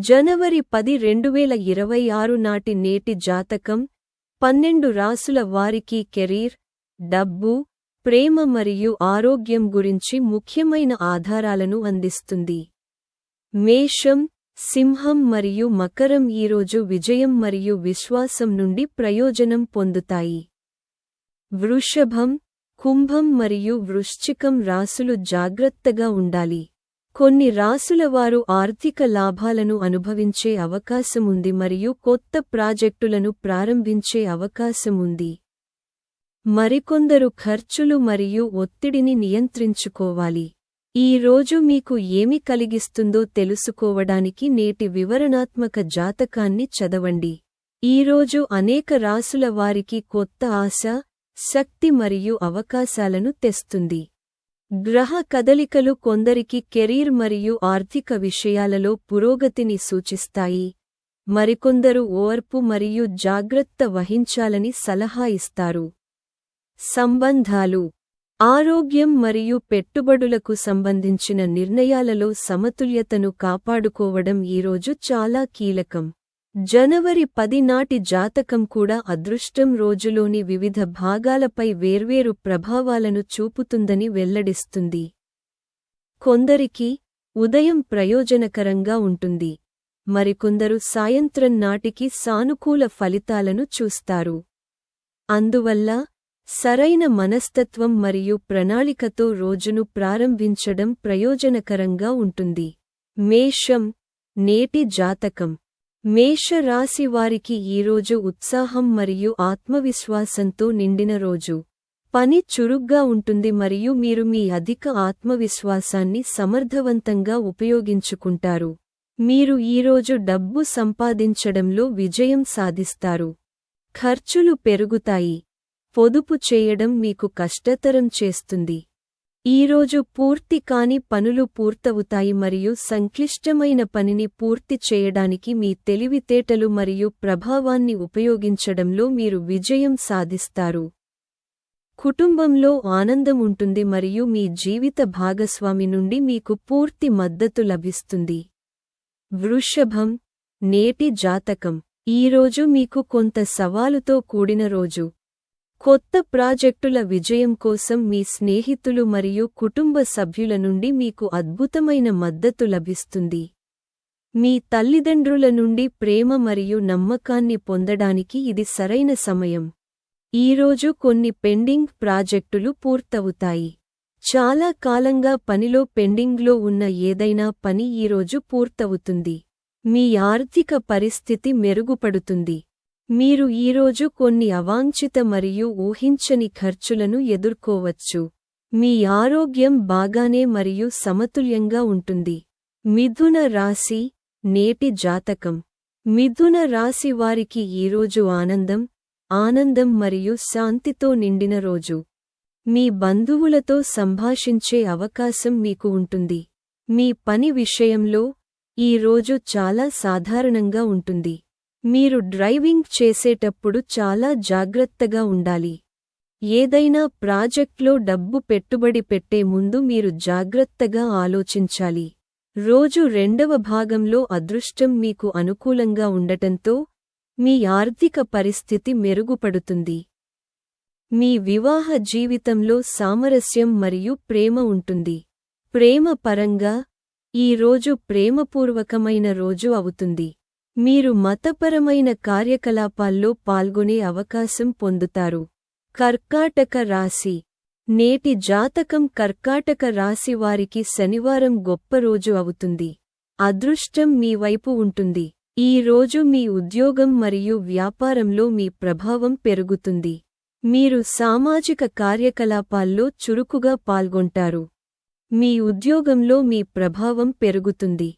జనవరి పది రెండువేల ఇరవై ఆరు నాటి నేటి జాతకం పన్నెండు రాసుల వారికి కెరీర్ డబ్బు ప్రేమ మరియు ఆరోగ్యం గురించి ముఖ్యమైన ఆధారాలను అందిస్తుంది. మేషం సింహం మరియు మకరం ఈరోజు విజయం మరియు విశ్వాసం నుండి ప్రయోజనం పొందుతాయి. వృషభం కుంభం మరియు వృశ్చికం రాసులు జాగ్రత్తగా ఉండాలి. కొన్ని రాసులవారు ఆర్థిక లాభాలను అనుభవించే అవకాశముంది మరియు కొత్త ప్రాజెక్టులను ప్రారంభించే అవకాశముంది. మరికొందరు ఖర్చులు మరియు ఒత్తిడిని నియంత్రించుకోవాలి. ఈ రోజు మీకు ఏమి కలిగిస్తుందో తెలుసుకోవడానికి నేటి వివరణాత్మక జాతకాన్ని చదవండి. ఈరోజు అనేక రాసుల వారికి కొత్త ఆశ శక్తి మరియు అవకాశాలను తెస్తుంది. గ్రహ కదలికలు కొందరికి కెరీర్ మరియు ఆర్థిక విషయాలలో పురోగతిని సూచిస్తాయి. మరికొందరు ఓర్పు మరియు జాగ్రత్త వహించాలని సలహా ఇస్తారు. సంబంధాలు. ఆరోగ్యం మరియు పెట్టుబడులకు సంబంధించిన నిర్ణయాలలో సమతుల్యతను కాపాడుకోవడం ఈరోజు చాలా కీలకం. జనవరి పది నాటి జాతకం కూడా అదృష్టం రోజులోని వివిధ భాగాలపై వేర్వేరు ప్రభావాలను చూపుతుందని వెల్లడిస్తుంది. కొందరికి ఉదయం ప్రయోజనకరంగా ఉంటుంది. మరికొందరు సాయంత్రం నాటికి సానుకూల ఫలితాలను చూస్తారు. అందువల్ల సరైన మనస్తత్వం మరియు ప్రణాళికతో రోజును ప్రారంభించడం ప్రయోజనకరంగా ఉంటుంది. మేషం నేటి జాతకం. మేషరాశి వారికి ఈరోజు ఉత్సాహం మరియు ఆత్మవిశ్వాసంతో నిండిన రోజు. పని చురుగ్గా ఉంటుంది మరియు మీరు మీ అధిక ఆత్మవిశ్వాసాన్ని సమర్థవంతంగా ఉపయోగించుకుంటారు. మీరు ఈరోజు డబ్బు సంపాదించడంలో విజయం సాధిస్తారు. ఖర్చులు పెరుగుతాయి. పొదుపు చేయడం మీకు కష్టతరం చేస్తుంది. ఈరోజు పూర్తి కాని పనులు పూర్తవుతాయి మరియు సంక్లిష్టమైన పనిని పూర్తి చేయడానికి మీ తెలివితేటలు మరియు ప్రభావాన్ని ఉపయోగించడంలో మీరు విజయం సాధిస్తారు. కుటుంబంలో ఆనందం ఉంటుంది మరియు మీ జీవిత భాగస్వామి నుండి మీకు పూర్తి మద్దతు లభిస్తుంది. వృషభం నేటి జాతకం. ఈరోజు మీకు కొంత సవాలుతో కూడిన రోజు. కొత్త ప్రాజెక్టుల విజయం కోసం మీ స్నేహితులు మరియు కుటుంబ సభ్యుల నుండి మీకు అద్భుతమైన మద్దతు లభిస్తుంది. మీ తల్లిదండ్రుల నుండి ప్రేమ మరియు నమ్మకాన్ని పొందడానికి ఇది సరైన సమయం. ఈరోజు కొన్ని పెండింగ్ ప్రాజెక్టులు పూర్తవుతాయి. చాలా కాలంగా పనిలో పెండింగ్లో ఉన్న ఏదైనా పని ఈరోజు పూర్తవుతుంది. మీ ఆర్థిక పరిస్థితి మెరుగుపడుతుంది. మీరు ఈరోజు కొన్ని అవాంఛిత మరియు ఊహించని ఖర్చులను ఎదుర్కోవచ్చు. మీ ఆరోగ్యం బాగానే మరియు సమతుల్యంగా ఉంటుంది. మిథున రాశి నేటి జాతకం. మిథున రాశి వారికి ఈరోజు ఆనందం ఆనందం మరియు శాంతితో నిండిన రోజు. మీ బంధువులతో సంభాషించే అవకాశం మీకు ఉంటుంది. మీ పని విషయంలో ఈ రోజు చాలా సాధారణంగా ఉంటుంది. మీరు డ్రైవింగ్ చేసేటప్పుడు చాలా జాగ్రత్తగా ఉండాలి. ఏదైనా ప్రాజెక్ట్లో డబ్బు పెట్టుబడి పెట్టే ముందు మీరు జాగ్రత్తగా ఆలోచించాలి. రోజు రెండవ భాగంలో అదృష్టం మీకు అనుకూలంగా ఉండటంతో మీ ఆర్థిక పరిస్థితి మెరుగుపడుతుంది. మీ వివాహ జీవితంలో సామరస్యం మరియు ప్రేమ ఉంటుంది. ప్రేమ పరంగా ఈ రోజు ప్రేమపూర్వకమైన రోజు అవుతుంది. మీరు మతపరమైన కార్యకలాపాల్లో పాల్గొనే అవకాశం పొందుతారు. కర్కాటక రాశి. నేటి జాతకం కర్కాటక రాశి వారికి శనివారం గొప్ప రోజు అవుతుంది. అదృష్టం మీ వైపు ఉంటుంది. ఈ రోజు మీ ఉద్యోగం మరియు వ్యాపారంలో మీ ప్రభావం పెరుగుతుంది. మీరు సామాజిక కార్యకలాపాల్లో చురుకుగా పాల్గొంటారు. మీ ఉద్యోగంలో మీ ప్రభావం పెరుగుతుంది.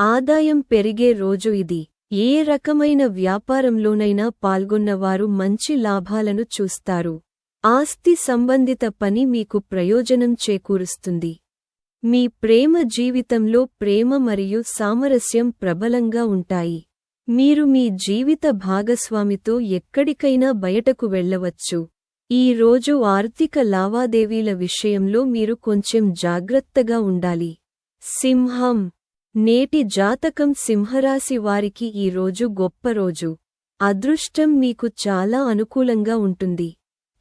ఆదాయం పెరిగే రోజు ఇది. ఏ రకమైన వ్యాపారంలోనైనా పాల్గొన్నవారు మంచి లాభాలను చూస్తారు. ఆస్తి సంబంధిత పని మీకు ప్రయోజనం చేకూరుస్తుంది. మీ ప్రేమ జీవితంలో ప్రేమ మరియు సామరస్యం ప్రబలంగా ఉంటాయి. మీరు మీ జీవిత భాగస్వామితో ఎక్కడికైనా బయటకు వెళ్ళవచ్చు. ఈ రోజు ఆర్థిక లావాదేవీల విషయంలో మీరు కొంచెం జాగ్రత్తగా ఉండాలి. సింహం నేటి జాతకం సింహరాశి వారికి ఈ రోజు గొప్ప రోజు. అదృష్టం మీకు చాలా అనుకూలంగా ఉంటుంది.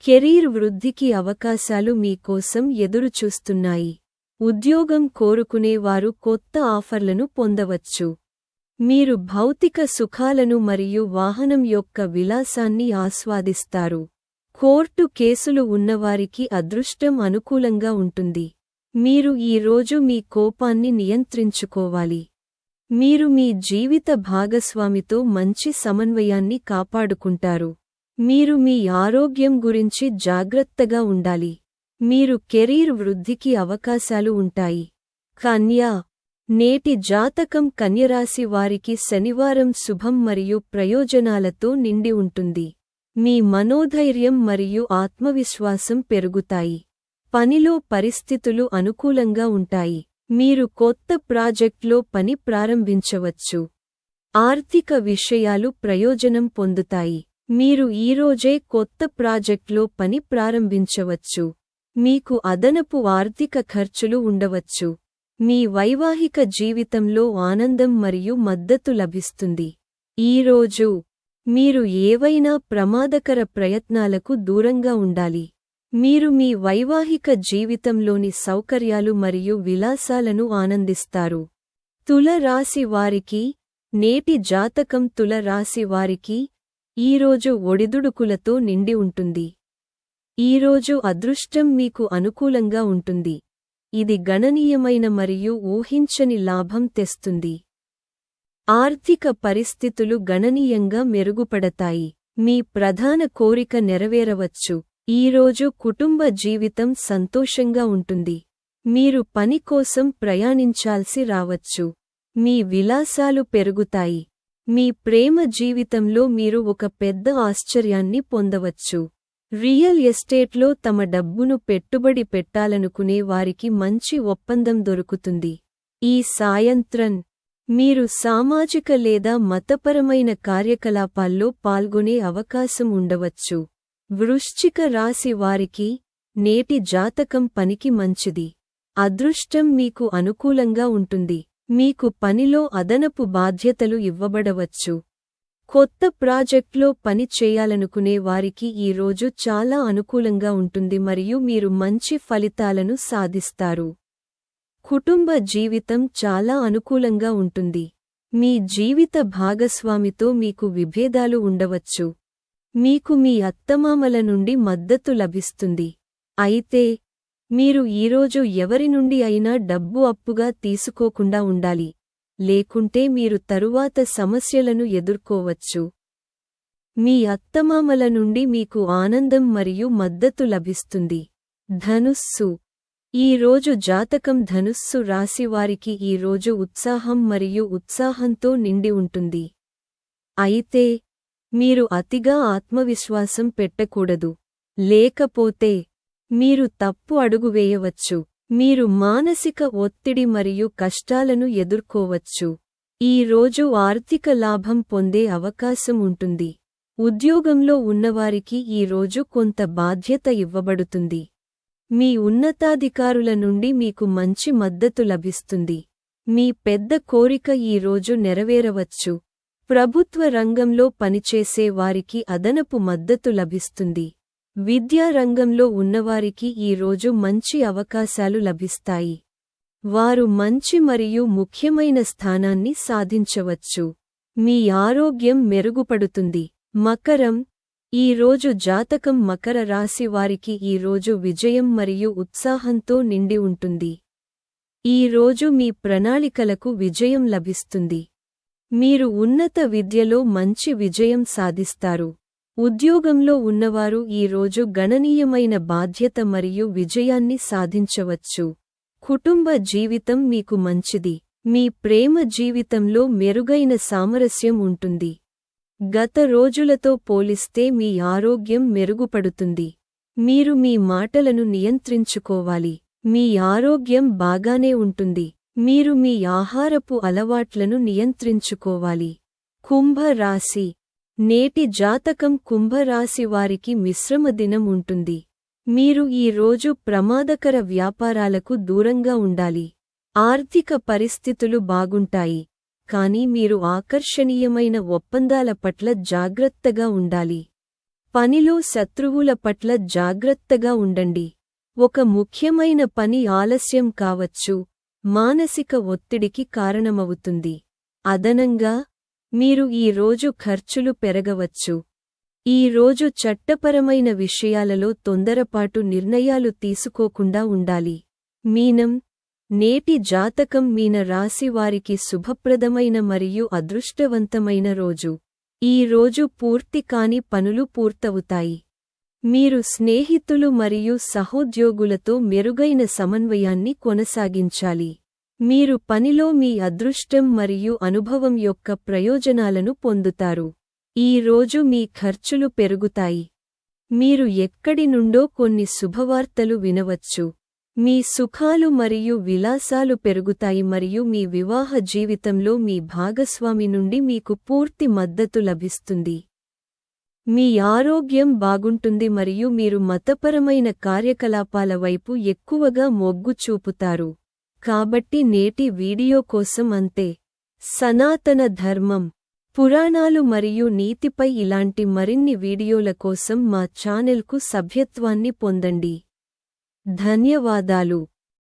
కెరీర్ వృద్ధికి అవకాశాలు మీకోసం ఎదురుచూస్తున్నాయి. ఉద్యోగం కోరుకునేవారు కొత్త ఆఫర్లను పొందవచ్చు. మీరు భౌతిక సుఖాలను మరియు వాహనం యొక్క విలాసాన్ని ఆస్వాదిస్తారు. కోర్టు కేసులు ఉన్నవారికి అదృష్టం అనుకూలంగా ఉంటుంది. మీరు ఈ రోజు మీ కోపాన్ని నియంత్రించుకోవాలి. మీరు మీ జీవిత భాగస్వామితో మంచి సమన్వయాన్ని కాపాడుకుంటారు. మీరు మీ ఆరోగ్యం గురించి జాగ్రత్తగా ఉండాలి. మీరు కెరీర్ వృద్ధికి అవకాశాలు ఉంటాయి. కన్యా నేటి జాతకం కన్యరాశి వారికి శనివారం శుభం మరియు ప్రయోజనాలతో నిండి ఉంటుంది. మీ మనోధైర్యం మరియు ఆత్మవిశ్వాసం పెరుగుతాయి. పనిలో పరిస్థితులు అనుకూలంగా ఉంటాయి. మీరు కొత్త ప్రాజెక్ట్లో పని ప్రారంభించవచ్చు. ఆర్థిక విషయాలు ప్రయోజనం పొందుతాయి. మీరు ఈరోజే కొత్త ప్రాజెక్ట్లో పని ప్రారంభించవచ్చు. మీకు అదనపు ఆర్థిక ఖర్చులు ఉండవచ్చు. మీ వైవాహిక జీవితంలో ఆనందం మరియు మద్దతు లభిస్తుంది. ఈరోజు మీరు ఏవైనా ప్రమాదకర ప్రయత్నాలకు దూరంగా ఉండాలి. మీరు మీ వైవాహిక జీవితంలోని సౌకర్యాలు మరియు విలాసాలను ఆనందిస్తారు. తుల రాశి వారికి నేటి జాతకం తుల రాశి వారికి ఈరోజు ఒడిదుడుకులతో నిండి ఉంటుంది. ఈరోజు అదృష్టం మీకు అనుకూలంగా ఉంటుంది. ఇది గణనీయమైన మరియు ఊహించని లాభం తెస్తుంది. ఆర్థిక పరిస్థితులు గణనీయంగా మెరుగుపడతాయి. మీ ప్రధాన కోరిక నెరవేరవచ్చు. ఈరోజు కుటుంబ జీవితం సంతోషంగా ఉంటుంది. మీరు పని కోసం ప్రయాణించాల్సి రావచ్చు. మీ విలాసాలు పెరుగుతాయి. మీ ప్రేమ జీవితంలో మీరు ఒక పెద్ద ఆశ్చర్యాన్ని పొందవచ్చు. రియల్ ఎస్టేట్లో తమ డబ్బును పెట్టుబడి పెట్టాలనుకునే వారికి మంచి ఒప్పందం దొరుకుతుంది. ఈ సాయంత్రం మీరు సామాజిక లేదా మతపరమైన కార్యకలాపాల్లో పాల్గొనే అవకాశం ఉండవచ్చు. వృశ్చిక రాశి వారికి నేటి జాతకం పనికి మంచిది. అదృష్టం మీకు అనుకూలంగా ఉంటుంది. మీకు పనిలో అదనపు బాధ్యతలు ఇవ్వబడవచ్చు. కొత్త ప్రాజెక్ట్లో పని చేయాలనుకునే వారికి ఈ రోజు చాలా అనుకూలంగా ఉంటుంది మరియు మీరు మంచి ఫలితాలను సాధిస్తారు. కుటుంబ జీవితం చాలా అనుకూలంగా ఉంటుంది. మీ జీవిత భాగస్వామితో మీకు విభేదాలు ఉండవచ్చు. మీకు మీ అత్తమామల నుండి మద్దతు లభిస్తుంది. అయితే మీరు ఈరోజు ఎవరి నుండి అయినా డబ్బు అప్పుగా తీసుకోకుండా ఉండాలి. లేకుంటే మీరు తరువాత సమస్యలను ఎదుర్కోవచ్చు. మీ అత్తమామల నుండి మీకు ఆనందం మరియు మద్దతు లభిస్తుంది. ధనుస్సు. ఈ రోజు జాతకం ధనుస్సు రాశివారికి ఈ రోజు ఉత్సాహం మరియు ఉత్సాహంతో నిండి ఉంటుంది. అయితే మీరు అతిగా ఆత్మవిశ్వాసం పెట్టకూడదు. లేకపోతే మీరు తప్పు అడుగు వేయవచ్చు. మీరు మానసిక ఒత్తిడి మరియు కష్టాలను ఎదుర్కోవచ్చు. ఈ రోజు ఆర్థిక లాభం పొందే అవకాశం ఉంటుంది. ఉద్యోగంలో ఉన్నవారికి ఈ రోజు కొంత బాధ్యత ఇవ్వబడుతుంది. మీ ఉన్నతాధికారుల నుండి మీకు మంచి మద్దతు లభిస్తుంది. మీ పెద్ద కోరిక ఈ రోజు నెరవేరవచ్చు. ప్రభుత్వ రంగంలో పనిచేసే వారికి అదనపు మద్దతు లభిస్తుంది. విద్యా రంగంలో ఉన్నవారికి ఈ రోజు మంచి అవకాశాలు లభిస్తాయి. వారు మంచి మరియు ముఖ్యమైన స్థానాన్ని సాధించవచ్చు. మీ ఆరోగ్యం మెరుగుపడుతుంది. మకరం ఈ రోజు జాతకం మకర రాశి వారికి ఈ రోజు విజయం మరియు ఉత్సాహంతో నిండి ఉంటుంది. ఈ రోజు మీ ప్రణాళికలకు విజయం లభిస్తుంది. మీరు ఉన్నత విద్యలో మంచి విజయం సాధిస్తారు. ఉద్యోగంలో ఉన్నవారు ఈ రోజు గణనీయమైన బాధ్యత మరియు విజయాన్ని సాధించవచ్చు. కుటుంబ జీవితం మీకు మంచిది. మీ ప్రేమ జీవితంలో మెరుగైన సామరస్యం ఉంటుంది. గత రోజులతో పోలిస్తే మీ ఆరోగ్యం మెరుగుపడుతుంది. మీరు మీ మాటలను నియంత్రించుకోవాలి. మీ ఆరోగ్యం బాగానే ఉంటుంది. మీరు మీ ఆహారపు అలవాట్లను నియంత్రించుకోవాలి. కుంభ రాశి నేటి జాతకం కుంభరాశి వారికి మిశ్రమ దినం ఉంటుంది. మీరు ఈ రోజు ప్రమాదకర వ్యాపారాలకు దూరంగా ఉండాలి. ఆర్థిక పరిస్థితులు బాగుంటాయి. కానీ మీరు ఆకర్షణీయమైన ఒప్పందాల పట్ల జాగ్రత్తగా ఉండాలి. పనిలో శత్రువుల పట్ల జాగ్రత్తగా ఉండండి. ఒక ముఖ్యమైన పని ఆలస్యం కావచ్చు. మానసిక ఒత్తిడికి కారణమవుతుంది. అదనంగా మీరు ఈ రోజు ఖర్చులు పెరగవచ్చు. ఈ రోజు చట్టపరమైన విషయాలలో తొందరపాటు నిర్ణయాలు తీసుకోకుండా ఉండాలి. మీనం నేటి జాతకం మీన రాశి వారికి శుభప్రదమైన మరియు అదృష్టవంతమైన రోజు. ఈ రోజు పూర్తి కాని పనులు పూర్తవుతాయి. మీరు స్నేహితులు మరియు సహోద్యోగులతో మెరుగైన సమన్వయాన్ని కొనసాగించాలి. మీరు పనిలో మీ అదృష్టం మరియు అనుభవం యొక్క ప్రయోజనాలను పొందుతారు. ఈ రోజు మీ ఖర్చులు పెరుగుతాయి. మీరు ఎక్కడి నుండో కొన్ని శుభవార్తలు వినవచ్చు. మీ సుఖాలు మరియు విలాసాలు పెరుగుతాయి మరియు మీ వివాహ జీవితంలో మీ భాగస్వామి నుండి మీకు పూర్తి మద్దతు లభిస్తుంది. మీ ఆరోగ్యం బాగుంటుంది మరియు మీరు మతపరమైన కార్యకలాపాల వైపు ఎక్కువగా మొగ్గు చూపుతారు. కాబట్టి నేటి వీడియో కోసం అంతే. సనాతన ధర్మం. పురాణాలు మరియు నీతిపై ఇలాంటి మరిన్ని వీడియోల కోసం మా ఛానెల్కు సభ్యత్వాన్ని పొందండి. ధన్యవాదాలు.